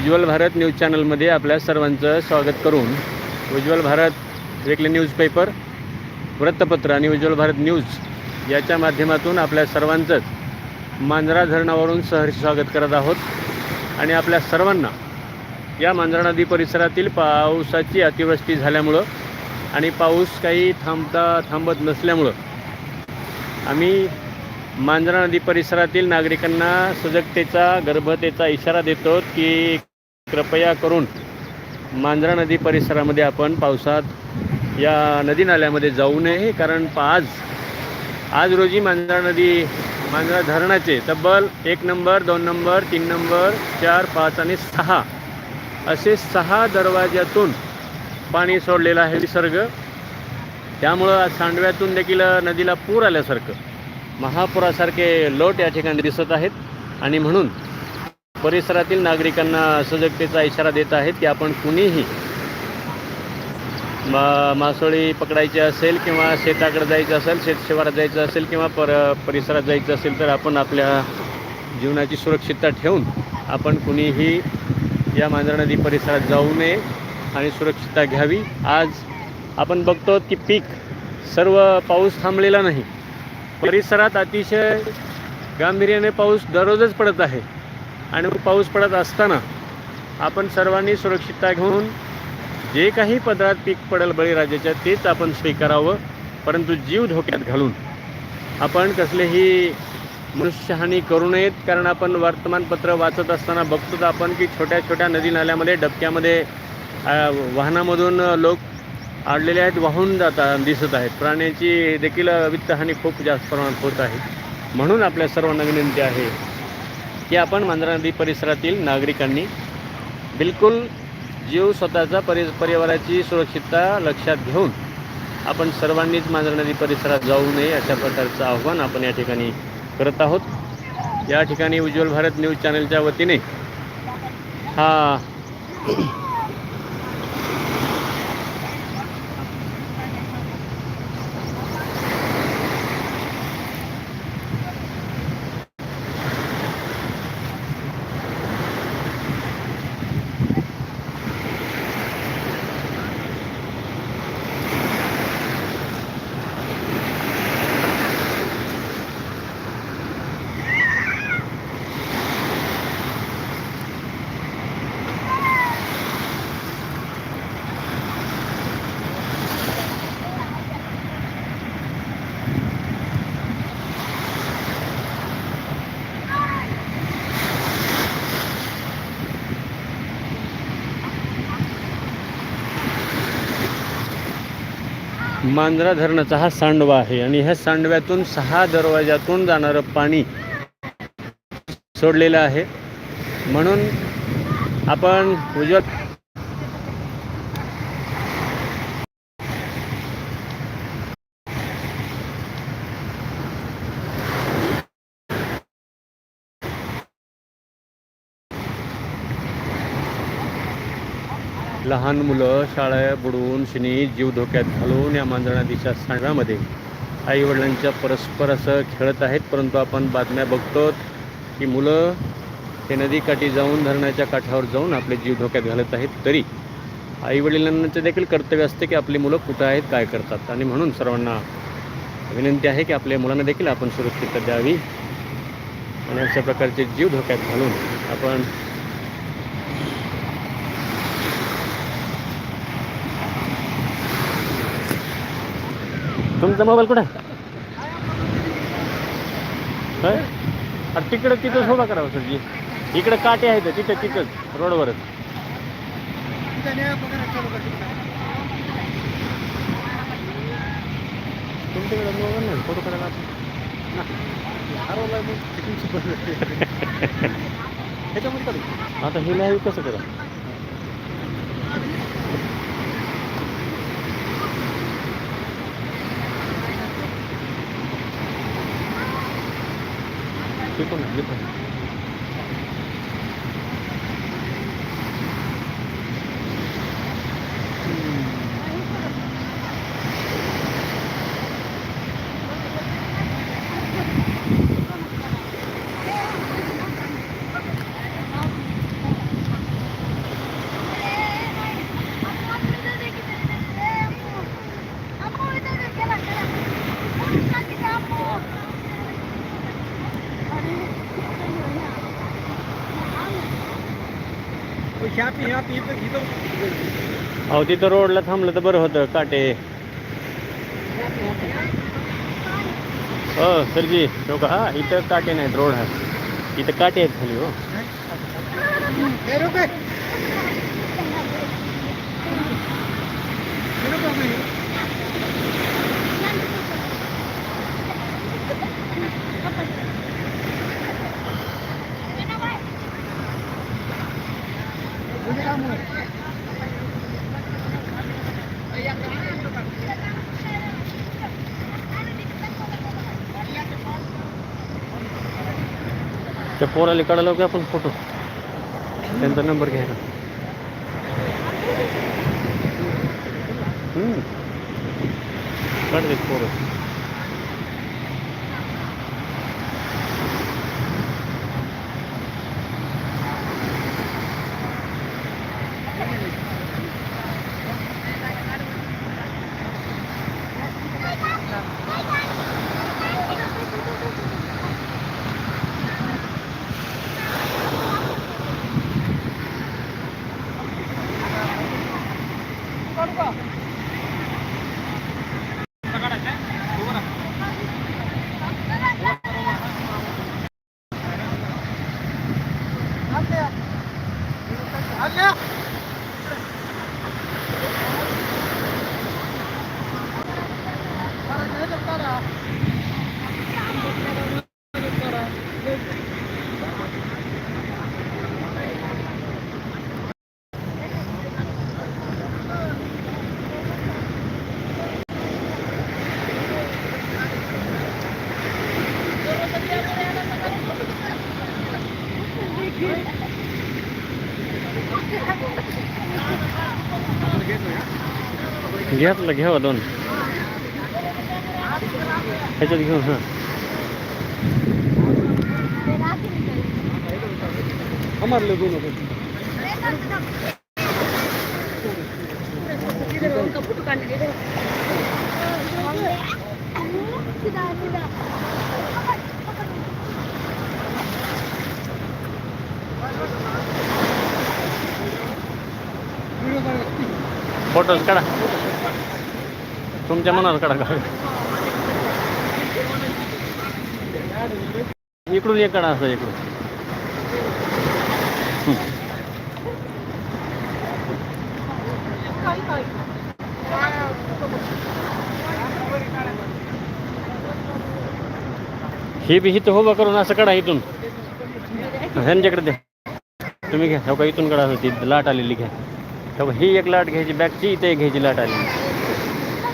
उज्ज्वल Bharat news चॅनलमध्ये आपल्या सर्वांचं स्वागत करून उज्ज्वल भारत वेगळे न्यूजपेपर वृत्तपत्र आणि उज्ज्वल भारत न्यूज याच्या माध्यमातून आपल्या सर्वांचंच मांजरा धरणावरून सहर्ष स्वागत करत आहोत. आणि आपल्या सर्वांना या मांजरा नदी परिसरातील पावसाची अतिवृष्टी झाल्यामुळं आणि पाऊस काही थांबता थांबत नसल्यामुळं आम्ही मांजरा नदी परिसरातील नागरिकांना सजगतेचा गर्भतेचा इशारा देतो की कृपया करून मांजरा नदी परिसरामध्ये आपण पावसात या नदी नाल्यामध्ये जाऊ नये कारण पा- आज आज रोजी मांजरा नदी मांजरा धरणाचे तब्बल एक नंबर दोन नंबर तीन नंबर चार पाच आणि सहा असे सहा दरवाज्यातून पाणी सोडलेलं आहे विसर्ग त्यामुळं आज सांडव्यातून देखील नदीला पूर आल्यासारखं. महापुरासारखे लोट या ठिकाणी दिसत आहेत. आणि म्हणून परिसरातील नागरिकांना सजगतेचा इशारा देत आहेत की आपण कुणीही मा मासोळी पकडायची असेल किंवा शेताकडे जायचं असेल शेत शिवारात जायचं असेल किंवा पर परिसरात जायचं असेल तर आपण आपल्या जीवनाची सुरक्षितता ठेवून आपण कुणीही या मांजरा नदी परिसरात जाऊ नये आणि सुरक्षितता घ्यावी. आज आपण बघतो की पीक सर्व पाऊस थांबलेला नाही. परिसरात अतिशय गांभीर्याने पाऊस दररोजच पडत आहे. आणि पाऊस पडत असताना आपण सर्वांनी सुरक्षितता घेऊन जे काही पदरात पीक पडेल बळीराजाच्या तेच आपण स्वीकारावं. परंतु जीव धोक्यात घालून आपण कसलेही मनुष्यहानी करू नयेत कारण आपण वर्तमानपत्र वाचत असताना बघतो आपण की छोट्या छोट्या नदी नाल्यामध्ये डबक्यामध्ये वाहनामधून लोक आडलेले आहेत वाहून जाता दिसत आहेत. प्राण्याची देखील वित्तहानी खूप जास्त प्रमाणात होत आहे. म्हणून आपल्या सर्वांना विनंती आहे. की आपण मांजरा नदी परिसरातील नागरिकांनी बिलकुल जीव स्वतःचा परि परिवाराची सुरक्षितता लक्षात घेऊन आपण सर्वांनीच मांजरा नदी परिसरात जाऊ नये अशा प्रकारचं आव्हान आपण या ठिकाणी करत आहोत. या ठिकाणी उज्ज्वल भारत न्यूज चॅनलच्या वतीने हा मांजरा धरणाचा हा सांडवा आहे आणि ह्या सांडव्यातून सहा दरवाजातून जाणारं पाणी सोडलेलं आहे. म्हणून आपण उज्ज्वल लहान मुलं शाळा बुडवून शिनी जीव धोक्यात घालून या मांजरा दिशा सांडव्यामध्ये आईवडिलांच्या परस्पर असं खेळत आहेत परंतु आपण बातम्या बघतो की मुलं ते नदीकाठी जाऊन धरणाच्या काठावर जाऊन आपले जीव धोक्यात घालत आहेत तरी. आईवडिलांचं देखील कर्तव्य असते की आपली मुलं कुठं आहेत काय करतात. आणि म्हणून सर्वांना विनंती आहे की आपल्या मुलांना देखील आपण सुरक्षितता द्यावी. आणि अशा प्रकारचे जीव धोक्यात घालून आपण तुमचा मोबाईल कुठं? होय? अरे तिकडं तिथंच उभा करावं सरजी इकडं काटे आहेत तिथं तिथंच रोडवरच. तुमच्याकडे मोबाईल नाही फोटो काढायला काढू. आता हे लाईव्ह कसं करा? ते पण आहे, ते अहो तिथं रोडला थांबलं तर बरं होतं काटे. हो सरजी तो का हा इथं काटे नाहीत रोड आहे. इथं काटे आहेत खाली हो. त्या पोराला काढायला की आपण फोटो? त्यांचा नंबर घ्यायला काढले काढते पोरं. घेतलं घ्यावा दोन ह्याच्यात घेऊन हां हमारे दोनों को फोटोज काढा तुमच्या मनात काढा काढा इकडून एक काढा असं इकडून. हे बी हिथं उभं करून असं काढा इथून. ह्यांच्याकडे द्या तुम्ही घ्या. हो का इथून काढा होती लाट आलेली घ्या. हो ही एक लाट घ्यायची बॅगची इथे एक घ्यायची लाट आली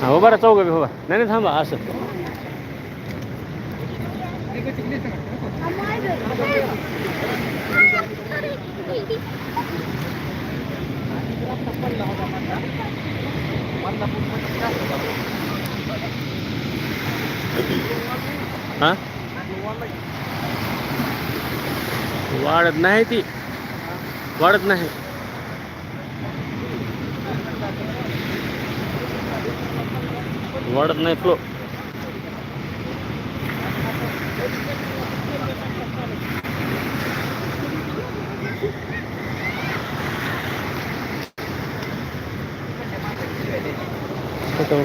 हा उभा राहा चौघ बी उभा. नाही नाही थांबा असं. हा? वाढत नाही ती. वाढत नाही. वाढत नाही फ्लो त्याच्यावर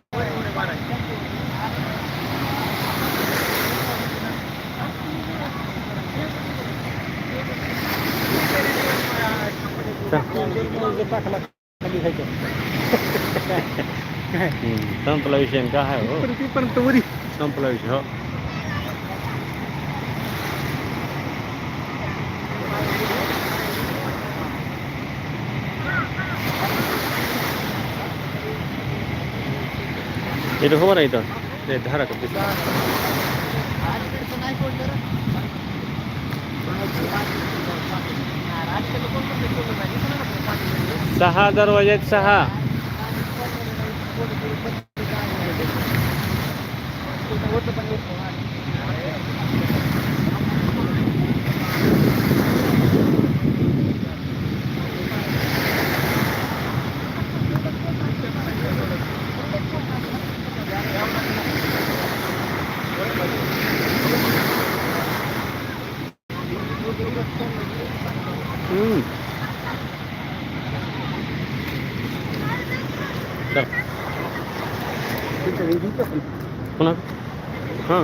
हम्म, संपला विषय आणि काय आहे हो पण ती पण तो वरी संपला विषय हो इथं हो ना इथं ते धारा का तिथं सहा दरवाजे आहेत सहा हम्म. चल पुन्हा हां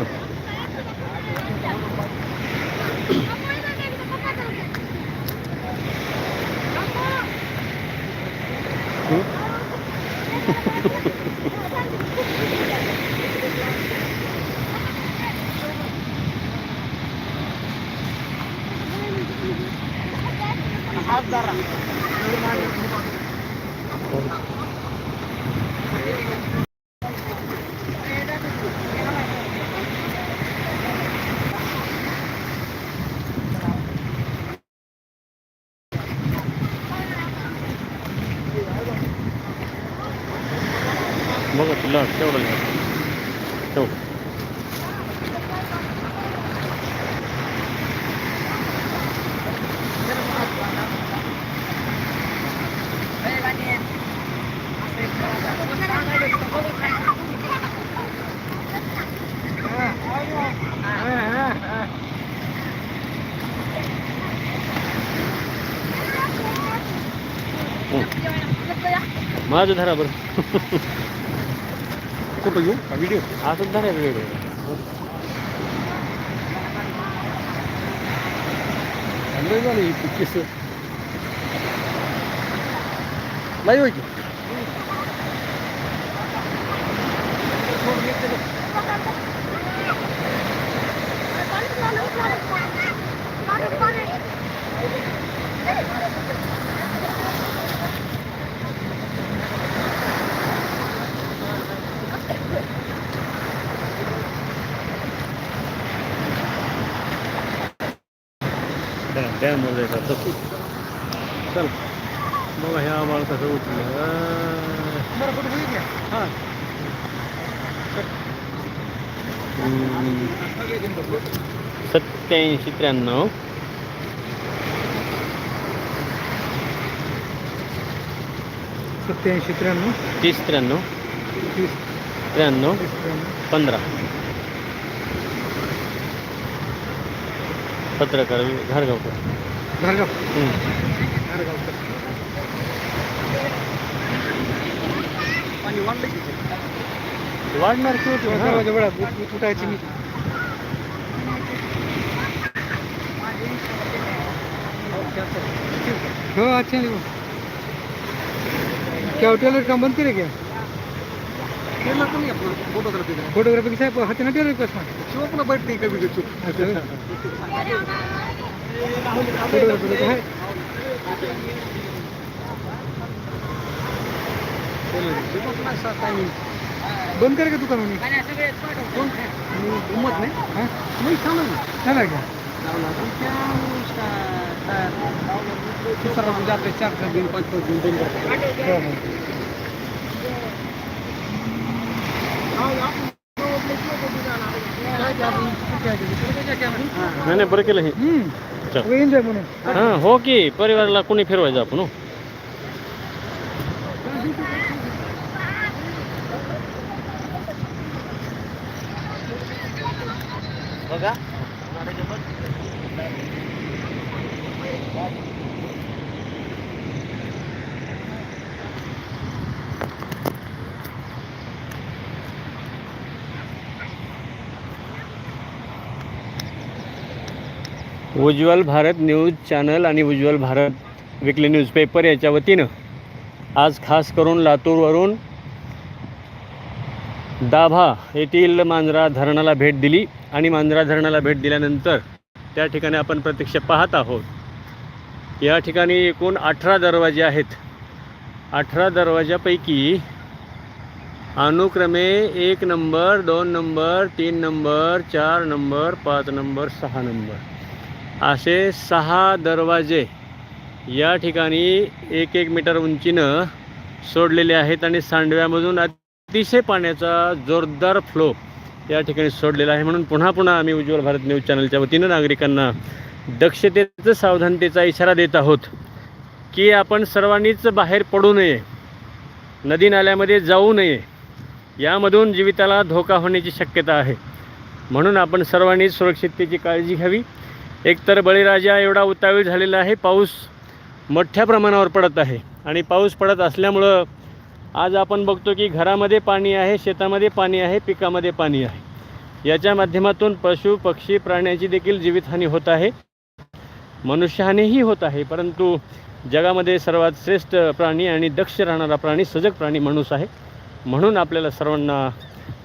तुला तेवढं लिहा. तेवढं माझं धरा बरं. फोटो घेऊ का व्हिडिओ असंच धरा वेगळं लय झालं ही केस लाईव्ह आहे की डॅम जायचं तसं चल बघा ह्या आम्हाला कसं उठलं हां। सत्याऐंशी त्र्याण्णव सत्याऐंशी त्र्याण्णव तीस त्र्याण्णव तीस। त्र्याण्णव तीस त्र्याण्णव पंधरा पत्रकार घारगावकर घरगाव? हम्म. घरगावकर पाणी वाढलं की वाढणार की होती दरवाजा वेळा उठायची मी. हो अच्छा. नहीं क्या टेलर काम बंद करे क्या तो नहीं अपना फोटोग्राफी का फोटोग्राफी के साथ हाथ ना टेलर के पास चुप अपना बैठ नहीं कभी के चुप फोटोग्राफी का है बंद करे का दुकान में हिम्मत नाही का दुसरा जाते चार चार दिन पाच पाच दिन दिन नाही नाही बरं केलं हे. चल. एन्जॉय म्हणून. हां हो की परिवाराला कोणी फिरवायचं आपण हो. बघा. उज्ज्वल भारत न्यूज चॅनल आणि उज्ज्वल भारत विकली न्यूजपेपर याच्या वतीनं आज खास करून लातूरवरून दाभा येथील मांजरा धरणाला भेट दिली आणि मांजरा धरणाला भेट दिल्यानंतर त्या ठिकाणी आपण प्रत्यक्ष पाहत आहोत. या ठिकाणी एकूण अठरा दरवाजे आहेत. अठरा दरवाज्यापैकी अनुक्रमे एक नंबर दोन नंबर तीन नंबर चार नंबर पाच नंबर सहा नंबर. असे सहा दरवाजे या ठिकाणी एक एक मीटर उंचीनं सोडलेले आहेत आणि सांडव्यामधून अतिशय पाण्याचा जोरदार फ्लो या ठिकाणी सोडलेला आहे. म्हणून पुन्हा पुन्हा आम्ही उज्ज्वल भारत न्यूज चॅनलच्या वतीनं नागरिकांना दक्षतेचं सावधानतेचा इशारा देत आहोत की आपण सर्वांनीच बाहेर पडू नये नदी नाल्यामध्ये जाऊ नये यामधून जीविताला धोका होण्याची शक्यता आहे. म्हणून आपण सर्वांनीच सुरक्षिततेची काळजी घ्यावी. एकतर बळीराजा एवढा उतावीळ झालेला आहे पाऊस मोठ्या प्रमाणावर पडत आहे. आणि पाऊस पडत असल्यामुळं आज आपण बघतो की घरामध्ये पाणी आहे शेतामध्ये पाणी आहे पिकामध्ये पाणी आहे. याच्या माध्यमातून पशु पक्षी प्राण्यांची देखील जीवितहानी होत आहे. मनुष्यहानीही होत आहे परंतु जगामध्ये सर्वात श्रेष्ठ प्राणी आणि दक्ष राहणारा प्राणी सजग प्राणी माणूस आहे. म्हणून आपल्याला सर्वांना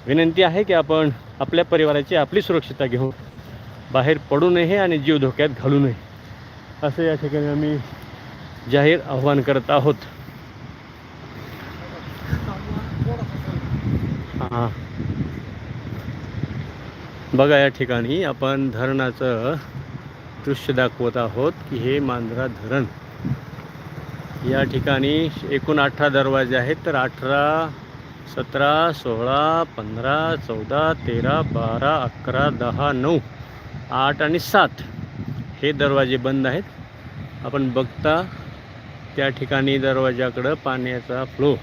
विनंती आहे की आपण आपल्या परिवाराची आपली सुरक्षितता घेऊ बाहेर पडू नये आणि जीव धोक्यात घालू नये. असं या ठिकाणी आम्ही जाहीर आव्हान करत आहोत. हां. बघा या ठिकाणी आपण धरणाचं दृश्य दाखवत आहोत की हे मांजरा धरण. या ठिकाणी एकूण अठरा दरवाजे आहेत तर अठरा सतरा सोळा पंधरा चौदा तेरा बारा अकरा दहा नऊ आठ आणि सात हे दरवाजे बंद आहेत. आपण बघता त्या ठिकाणी दरवाजाकडं पाण्याचा फ्लो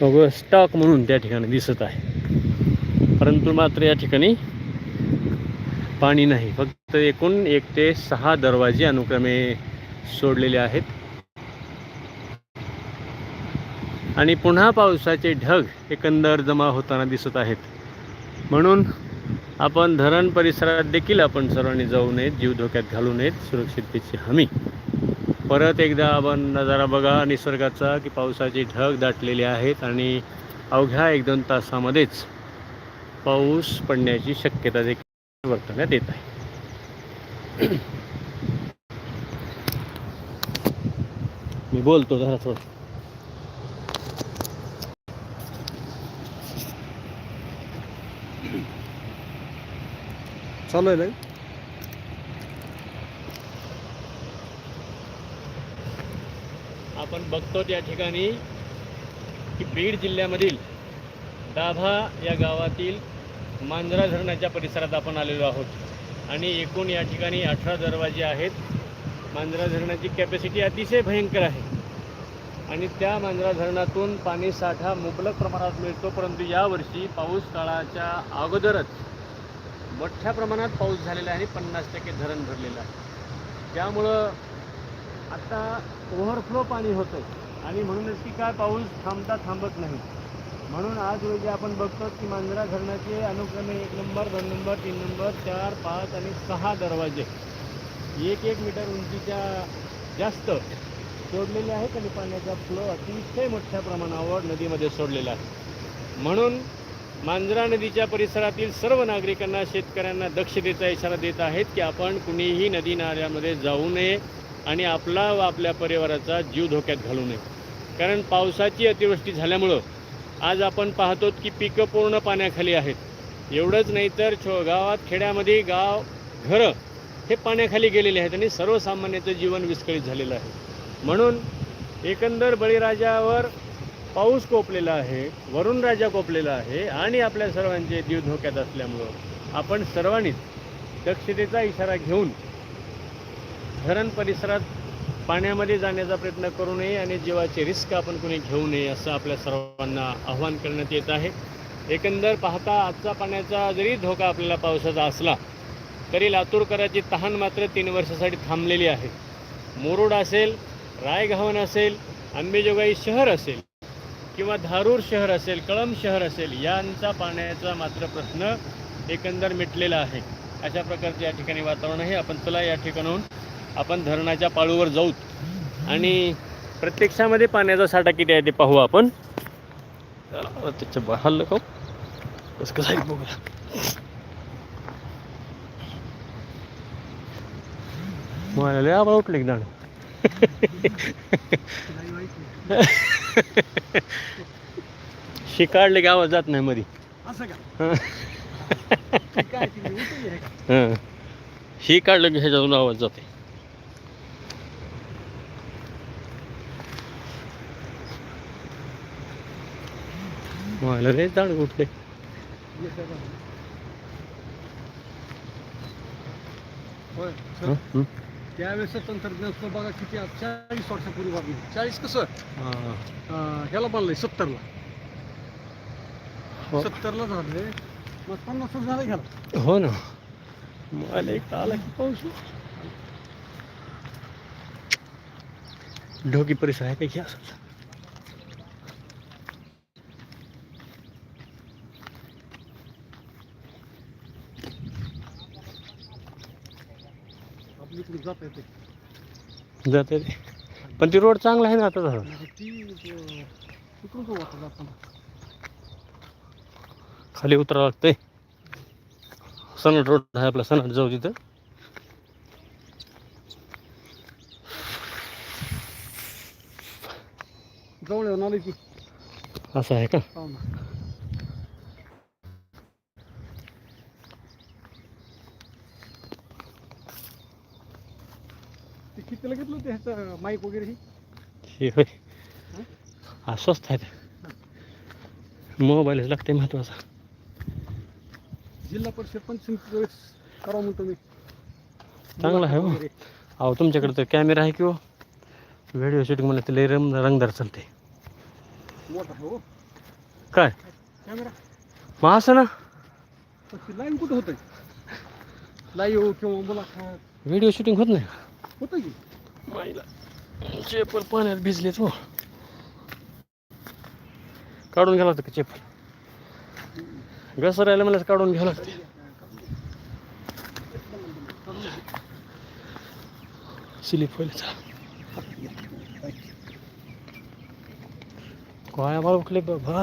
बघू स्टॉक म्हणून त्या ठिकाणी दिसत आहे. परंतु मात्र या ठिकाणी पाणी नाही. फक्त एकूण एक ते सहा दरवाजे अनुक्रमे सोडलेले आहेत. आणि पुन्हा पावसाचे ढग एकंदर जमा होताना दिसत आहेत. म्हणून आपण धरण परिसरात देखील आपण सर्वांनी जाऊ नयेत जीव धोक्यात घालू नयेत सुरक्षिततेची हमी. परत एकदा आपण नजारा बघा निसर्गाचा की पावसाचे ढग दाटलेले आहेत आणि अवघ्या एक दोन तासामध्येच पाऊस पडण्याची शक्यता देखील वर्तवण्यात येत आहे. मी बोलतो जरा थोडं. चालू आहे आपण बघतो त्या ठिकाणी की बीड जिल्ह्यामधील दाभा या गावातील मांजरा धरणाच्या परिसरात आपण आलेलो आहोत. आणि एकूण या ठिकाणी अठरा दरवाजे आहेत. मांजरा धरणाची कॅपॅसिटी अतिशय भयंकर आहे. आणि त्या मांजरा धरणातून पाणी साठा मुबलक प्रमाणात मिळतो परंतु यावर्षी पाऊस काळाच्या अगोदरच मोठ्या प्रमाणात पाऊस झालेला आहे आणि पन्नास टक्के धरण भरलेलं आहे. त्यामुळं आता ओव्हरफ्लो पाणी होतं आहे आणि म्हणूनच की काय पाऊस थांबता थांबत नाही. म्हणून आज रोजी आपण बघतो की मांजरा धरणाचे अनुक्रमे एक नंबर दोन नंबर तीन नंबर चार पाच आणि सहा दरवाजे एक एक मीटर उंचीच्या जास्त सोडलेले आहेत आणि पाण्याचा फ्लो अतिशय मोठ्या प्रमाणावर नदीमध्ये सोडलेला आहे. म्हणून मांजरा नदीच्या परिसरातील सर्व नागरिकांना शेतकऱ्यांना दक्षतेचा इशारा देत आहेत की आपण कुणीही नदी नाल्यामध्ये जाऊ नये आणि आपला व आपल्या परिवाराचा जीव धोक्यात घालू नये. कारण पावसाची अतिवृष्टी झाल्यामुळं आज आपण पाहतो की पिकं पूर्ण पाण्याखाली आहेत. एवढंच नाही तर छो गावात खेड्यामध्ये गाव घरं हे पाण्याखाली गेलेले आहेत आणि सर्वसामान्याचं जीवन विस्कळीत झालेलं आहे. म्हणून एकंदर बळीराजावर पाऊस कोपलेला आहे वरुण राजा कोपलेला आहे आणि आपल्या सर्वांचे जीव धोक्यात असल्यामुळं आपण सर्वांनीच दक्षतेचा इशारा घेऊन धरण परिसरात पाण्यामध्ये जाण्याचा प्रयत्न करू नये आणि जीवाचे रिस्क आपण कोणी घेऊ नये असं आपल्या सर्वांना आव्हान करण्यात येत आहे. एकंदर पाहता आजचा पाण्याचा जरी धोका आपल्याला पावसाचा असला तरी लातूरकराची तहान मात्र तीन वर्षासाठी थांबलेली आहे. मुरुड असेल रायगव्हाण असेल अंबेजोगाई शहर असेल किंवा धारूर शहर असेल कळंब शहर असेल यांचा पाण्याचा मात्र प्रश्न एकंदर मिटलेला आहे. अशा प्रकारचे या ठिकाणी वातावरण आहे. आपण चला या ठिकाणाहून आपण धरणाच्या पाळूवर जाऊ आणि प्रत्यक्षामध्ये पाण्याचा साठा किती आहे ते पाहू आपण. चला, त्याच्या बा- का कसं कसं आहे बघूया. मला लय आबाळ उठले की दाण शी काढले की आवाज जात नाही मध्ये असं का? काढलं की ह्याच्यातून आवाज जाते. मला रे दाड कुठले? होय? त्यावेळेस तंत्रज्ञान सुद्धा बघा किती आज चाळीस वर्षापूर्वी बाबी चाळीस कसं? हां. अं, ह्याला बांधलंय सत्तरला. हो. सत्तरला झालंय. मग पन्नास वर्ष झालं घ्याला हो ना. मला एक आला की पाऊस. ढोकी परिसर आहे काही असं जात येते जाते ते. पण ती रोड चांगला आहे ना आता झालं म्हणजे ती अं, इकडून तो वाटत जाताना. खाली उतरावं लागतंय. सनट रोड आहे आपला सनट जाऊ तिथं. जवळ येऊन आली की. असं आहे का? पाहू ना ते कितीला घेतलं ते ह्याचं माईक वगैरे हे? हे होय. हा स्वस्त आहे मोबाईलच लागते महत्त्वाचा. जिल्हा परिषद पंचायत वेळेस करावं म्हणतो मी. चांगला आहे हो. अहो तुमच्याकडे तर कॅमेरा आहे किंवा व्हिडिओ शूटिंग म्हणलं ते लय रंग रंगदार चालते. मोठा आहे हो. काय? कॅमेरा. मग असं ना? लाईन कुठं होतंय? लाईव्ह किंवा मुलाखत. व्हिडिओ शूटिंग होत नाही होतं की? माईला चेपल पाण्यात भिजलेत हो. काढून घ्यावं लागतं का चेपल? घसरायला राहिलं मला काढून घ्यावं लागते. स्लिप होईल काय मला उठले बाबा.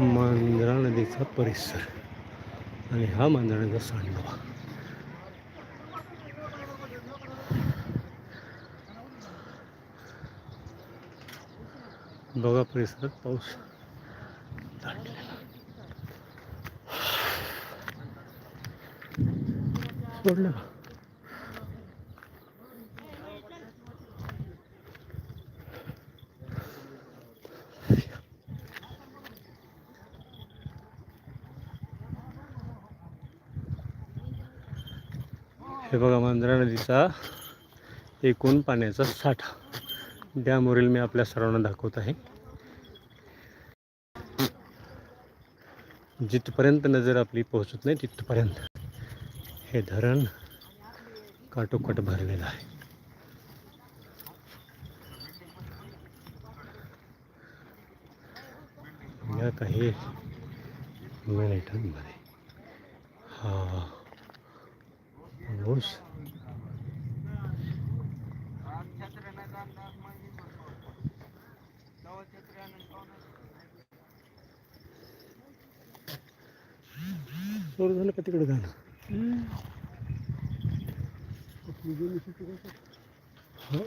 मांजरा नदीचा परिसर. आणि हा मांजरा नदीचा सांडवा. बघा परिसरात पाऊस दाटलेला. सोडलं हे बघा मांजरा नदीचा एकूण पाण्याचा साठा. डॅमवरील मी आपल्या सर्वांना दाखवत आहे. जिथपर्यंत नजर आपली पोहोचत नाही तिथपर्यंत हे धरण काटोकाट भरलेलं आहे. या काही मिनिटांमध्ये. हा. पाऊस झालं का तिकडे जाणं आपली हो.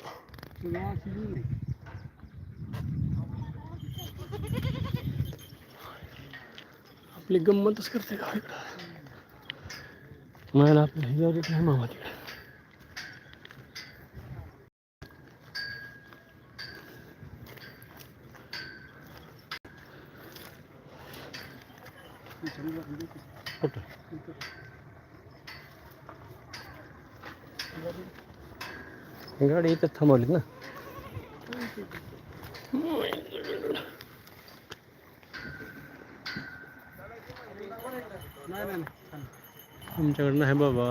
आपली गंमतच करते का इकडं मला आपल्या ह्याच्यावर येत नाही मामा तिकडे ती समजा म्हणजे ती- कुठं तिथं. गाडी इथं थांबवलीत ना तुमच्याकडनं आहे बाबा.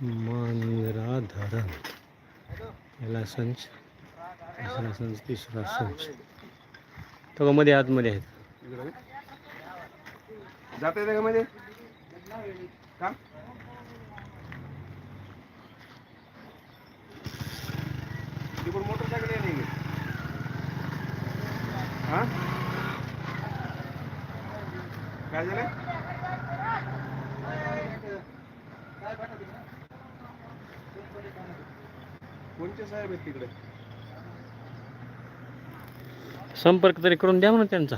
मांजरा धरण याला संच. दुसरा संच तिसरा संच. तो का मध्ये आतमध्ये आहेत? जाता येते का मध्ये का तिकडून मोटरसायकल आहे नाही हा काय झालं कोणते साहेब आहेत तिकडे संपर्क तरी करून द्या म्हणून त्यांचा.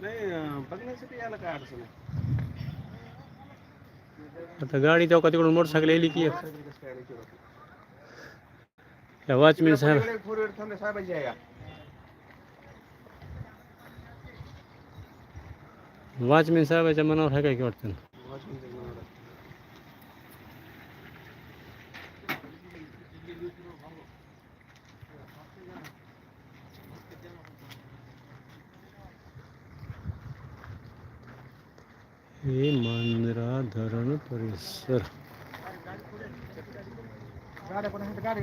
नाही अं, बघण्यासाठी यायला काय अडचण आहे? आता गाडी तेव्हा तिकडून मोटरसायकल येली की? वॉचमॅन साहेब. फोर व्हीलर थांबल्या साहेबांची आहे का? वॉचमॅन साहेबाच्या मनावर आहे काय की वाटतं हे मांजरा धरण परिसर गाड्या पण गाडी